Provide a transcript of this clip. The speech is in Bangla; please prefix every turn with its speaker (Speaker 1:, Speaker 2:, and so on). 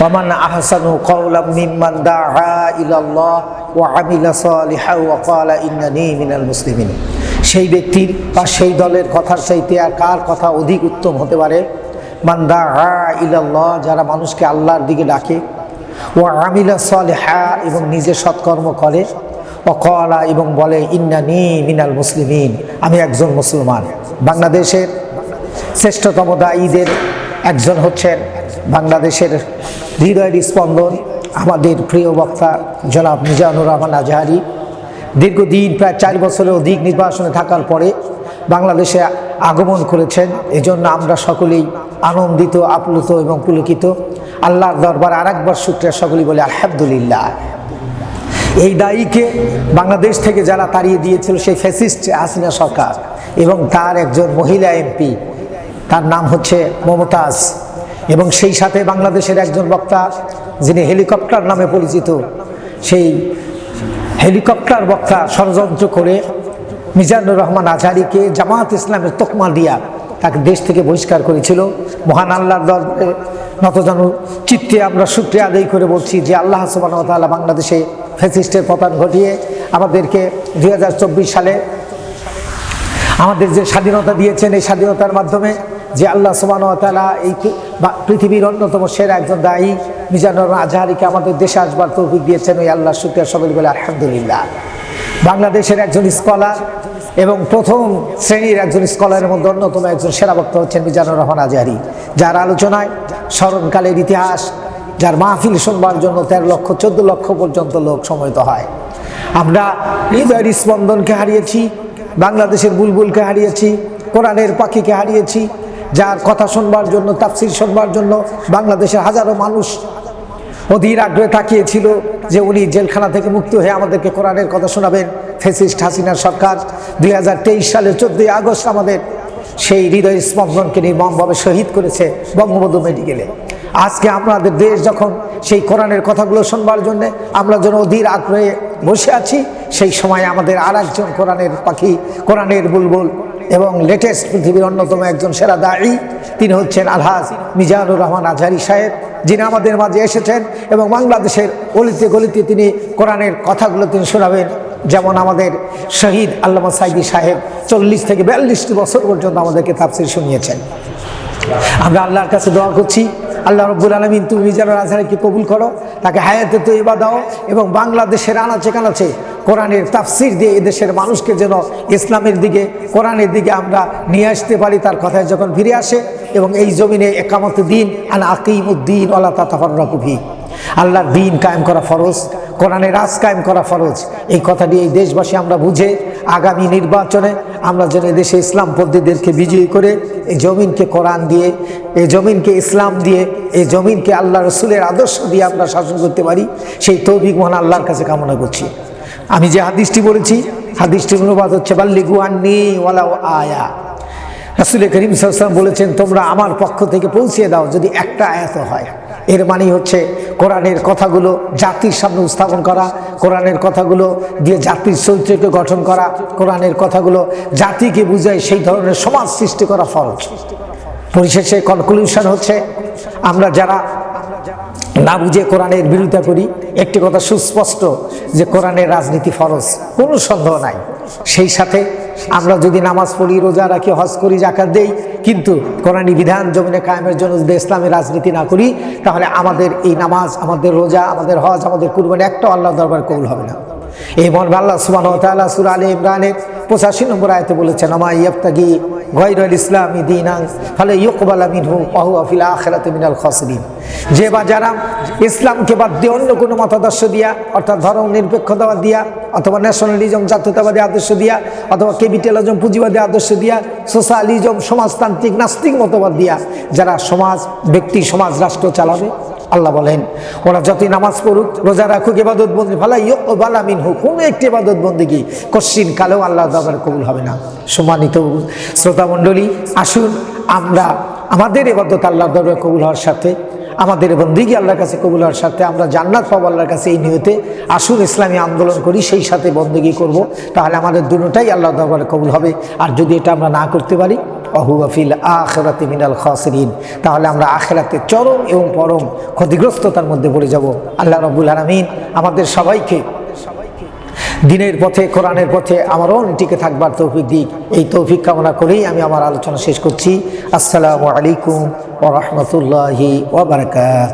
Speaker 1: ومن أحسن قولا ممن دعا إلى الله وعمل صالحا ওয়া إنني من মিনাল মুসলিমিন সেই ব্যক্তির বা সেই দলের কথার চাইতে আর কার কথা অধিক উত্তম হতে পারে? মান দাআ ইলাল্লাহ, যারা মানুষকে আল্লাহর দিকে ডাকে। ও আমিলা সালেহা, এবং নিজে সৎকর্ম করে। ও কলা এবং বলে, ইন্নানি মিনাল মুসলিমিন আমি একজন মুসলমান। বাংলাদেশের শ্রেষ্ঠতম দায়ীদের একজন হচ্ছেন বাংলাদেশের হৃদয়ের স্পন্দন আমাদের প্রিয় বক্তা জনাব মিজানুর রহমান আজহারি। দীর্ঘদিন প্রায় চার বছরের অধিক নির্বাসনে থাকার পরে বাংলাদেশে আগমন করেছেন। এজন্য আমরা সকলেই আনন্দিত, আপ্লুত এবং পুলকিত। আল্লাহর দরবার আর একবার শুক্রিয়া সকলেই বলে, আলহামদুলিল্লাহ। এই দায়ীকে বাংলাদেশ থেকে যারা তাড়িয়ে দিয়েছিল সেই ফ্যাসিস্ট হাসিনা সরকার এবং তার একজন মহিলা এমপি তার নাম হচ্ছে মমতাজ। এবং সেই সাথে বাংলাদেশের একজন বক্তা, যিনি হেলিকপ্টার নামে পরিচিত, সেই হেলিকপ্টার বক্তা ষড়যন্ত্র করে মিজানুর রহমান আজহারিকে জামাত ইসলামের তোকমা দিয়া তাকে দেশ থেকে বহিষ্কার করেছিল। মহান আল্লাহর দরবারে নতজানু চিত্তে আমরা শুক্রিয়া আদায় করে বলছি যে আল্লাহ সুবাহ বাংলাদেশে ফ্যাসিস্টের পতন ঘটিয়ে আমাদেরকে দু হাজার চব্বিশ সালে আমাদের যে স্বাধীনতা দিয়েছেন, এই স্বাধীনতার মাধ্যমে যে আল্লাহ সুবাহ তালা এই পৃথিবীর অন্যতম সেরা একজন দায়ী। মিজানুর আজহারিকে আমাদের দেশে আসবার তৌফিক দিয়েছেন ওই আল্লাহ শুক্রিয়া সকল বলে আলহামদুলিল্লাহ। বাংলাদেশের একজন স্কলার এবং প্রথম শ্রেণির একজন স্কলারের মধ্যে অন্যতম একজন সেরা বক্তা হচ্ছেন মিজানুর রহমান আজহারি। যার আলোচনায় স্মরণকালের ইতিহাস, যার মাহফিল শুনবার জন্য তেরো লক্ষ, চোদ্দ লক্ষ পর্যন্ত লোক সমবেত হয়। আমরা হৃদয়ের স্পন্দনকে হারিয়েছি, বাংলাদেশের বুলবুলকে হারিয়েছি, কোরআনের পাখিকে হারিয়েছি যার কথা শুনবার জন্য, তাফসির শুনবার জন্য বাংলাদেশের হাজারো মানুষ অধীর আগ্রহে তাকিয়েছিল যে উনি জেলখানা থেকে মুক্ত হয়ে আমাদেরকে কোরআনের কথা শোনাবেন। ফেসিস্ট হাসিনার সরকার দুই হাজার তেইশ সালের চোদ্দই আগস্ট আমাদের সেই হৃদয় স্পন্দনকে নির্মমভাবে শহীদ করেছে বঙ্গবন্ধু মেডিকেলে। আজকে আমাদের দেশ যখন সেই কোরআনের কথাগুলো শুনবার জন্যে আমরা যেন অধীর আগ্রহে বসে আছি, সেই সময় আমাদের আর একজন কোরআনের পাখি, কোরআনের বুলবুল এবং লেটেস্ট পৃথিবীর অন্যতম একজন সেরা দায়ী, তিনি হচ্ছেন আলহাজ মিজানুর রহমান আজহারি সাহেব, যিনি আমাদের মাঝে এসেছেন এবং বাংলাদেশের গলিতে গলিতে তিনি কোরআনের কথাগুলো তিনি শোনাবেন। যেমন আমাদের শহীদ আল্লামা সাইদি সাহেব চল্লিশ থেকে বিয়াল্লিশটি বছর পর্যন্ত আমাদেরকে তাফসির শুনিয়েছেন। আমরা আল্লাহর কাছে দোয়া করছি, আল্লাহ রব্বুল আলমিন তুমি মিজানুর আজহারিকে কবুল করো তাকে হায়াতে তৈবা দাও এবং বাংলাদেশের আনাচে কানাচে কোরআনের তাফসির দিয়ে এদেশের মানুষকে যেন ইসলামের দিকে, কোরআনের দিকে আমরা নিয়ে আসতে পারি তার কথায় যখন ফিরে আসে এবং এই জমিনে একামত দিন, আল আকিম উদ্দিন আল্লাহ তাতাফরকুভি আল্লাহর দিন কায়েম করা ফরজ, কোরআনের রাজ কায়েম করা ফরজ। এই কথাটি এই দেশবাসী আমরা বুঝে আগামী নির্বাচনে আমরা যেন দেশে ইসলাম পদ্ধতিদেরকে বিজয়ী করে এই জমিনকে কোরআন দিয়ে, এই জমিনকে ইসলাম দিয়ে, এই জমিনকে আল্লাহ রসুলের আদর্শ দিয়ে আমরা শাসন করতে পারি, সেই তৌফিক মহান আল্লাহর কাছে কামনা করছি। আমি যে হাদিসটি বলেছি, হাদিসটির অনুবাদ হচ্ছে বাল্লিগুয়ান্নি ওয়ালা আয়া। রাসুল করিম সাল্লাম বলেছেন, তোমরা আমার পক্ষ থেকে পৌঁছিয়ে দাও যদি একটা আয়াত হয়। এর মানে হচ্ছে কোরআনের কথাগুলো জাতির সামনে উপস্থাপন করা, কোরআনের কথাগুলো দিয়ে জাতির চরিত্রকে গঠন করা, কোরআনের কথাগুলো জাতিকে বুঝায় সেই ধরনের সমাজ সৃষ্টি করা ফরজ। পরিশেষে কনক্লুশন হচ্ছে, আমরা যারা না বুঝে কোরআনের বিরোধিতা করি, একটি কথা সুস্পষ্ট যে কোরআনের রাজনীতি ফরজ, কোনো সন্দেহ নাই। সেই সাথে আমরা যদি নামাজ পড়ি, রোজা রাখি, হজ করি জাকাত দেই, কিন্তু কোরআনী বিধান জমিনে কায়েমের জন্য যদি ইসলামের রাজনীতি না করি, তাহলে আমাদের এই নামাজ, আমাদের রোজা, আমাদের হজ, আমাদের কুরবানি একটা আল্লাহ দরবার কবুল হবে না। এই মর্মে আল্লাহ সুবাহ সুর আলী ইমরানের পঁচাশি নম্বর আয়তে বলেছেন আমা ইয়প্তাগি গৈরুল ইসলামী দিনাং, ফলে ইয়কবাল মিনহু অহু আফিল আখেরাতে মিনাল খসরিন। যে বা যারা ইসলামকে বাদ দিয়ে অন্য কোনো মতাদর্শ দিয়া, অর্থাৎ ধর্ম নিরপেক্ষতাবাদ দিয়া, অথবা ন্যাশনালিজম জাতীয়তাবাদী আদর্শ দিয়া, অথবা ক্যাপিটালিজম পুঁজিবাদী আদর্শ দিয়া সোশ্যালিজম সমাজতান্ত্রিক নাস্তিক মতবাদ দিয়া, যারা সমাজ, ব্যক্তি, সমাজ, রাষ্ট্র চালাবে আল্লাহ বলেন, ওরা যতই নামাজ পড়ুক, রোজা রাখুক এবাদত বন্দী ভালা ইয়ক বালা মিন হোক কোনো একটি এবাদত বন্দিগি কশ্চিন কালেও আল্লাহ দাবার কবুল হবে না। সম্মানিত শ্রোতা মণ্ডলী আসুন আমরা আমাদের এবাদত আল্লাহ দরবার কবুল হওয়ার সাথে আমাদের বন্দিগি আল্লাহর কাছে কবুল হওয়ার সাথে আমরা জান্নাত পাবো আল্লাহর কাছে এই নিয়তে আসুন ইসলামী আন্দোলন করি, সেই সাথে বন্দিগি করব। তাহলে আমাদের দুটোটাই আল্লাহ দরবারে কবুল হবে। আর যদি এটা আমরা না করতে পারি অহুয়াফিল আখেরাতে মিনাল খাসরিন। তাহলে আমরা আখেরাতে চরম এবং পরম ক্ষতিগ্রস্ততার মধ্যে পড়ে যাব। আল্লাহ রবুল আলমিন আমাদের সবাইকে দিনের পথে, কোরআনের পথে আমারও টিকে থাকবার তৌফিক দিক। এই তৌফিক কামনা করেই আমি আমার আলোচনা শেষ করছি। আসসালামু আলাইকুম ও রহমতুল্লাহি ওবরাকাত